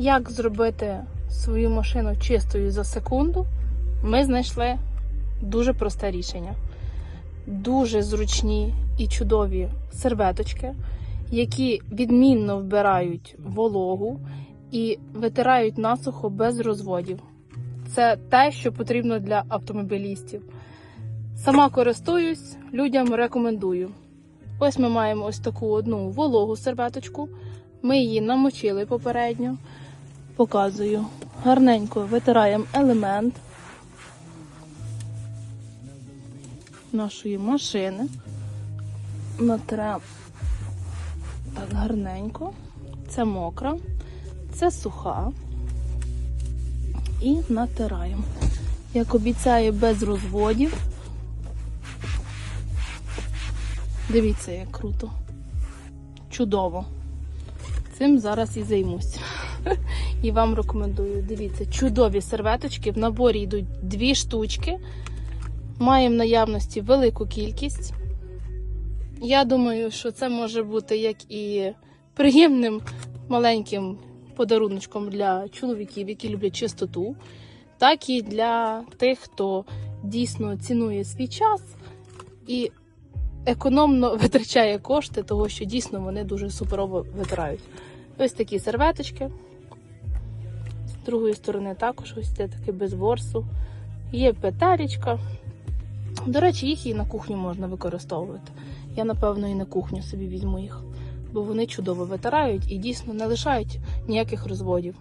Як зробити свою машину чистою за секунду, ми знайшли дуже просте рішення. Дуже зручні і чудові серветочки, які відмінно вбирають вологу і витирають насухо без розводів. Це те, що потрібно для автомобілістів. Сама користуюсь, людям рекомендую. Ось ми маємо ось таку одну вологу серветочку. Ми її намочили попередньо. Показую. Гарненько витираємо елемент нашої машини. Натрем так гарненько. Це мокра, це суха. І натираємо. Як обіцяю, без розводів. Дивіться, як круто. Чудово. Цим зараз і займусь. І вам рекомендую. Дивіться, чудові серветочки. В наборі йдуть дві штучки. Маємо в наявності велику кількість. Я думаю, що це може бути як і приємним маленьким подаруночком для чоловіків, які люблять чистоту, так і для тих, хто дійсно цінує свій час і економно витрачає кошти, того що дійсно вони дуже суперово витирають. Ось такі серветочки. З другої сторони також ось це таке без ворсу. Є петелечка. До речі, їх і на кухню можна використовувати. Я, напевно, і на кухню собі візьму їх, бо вони чудово витирають і дійсно не лишають ніяких розводів.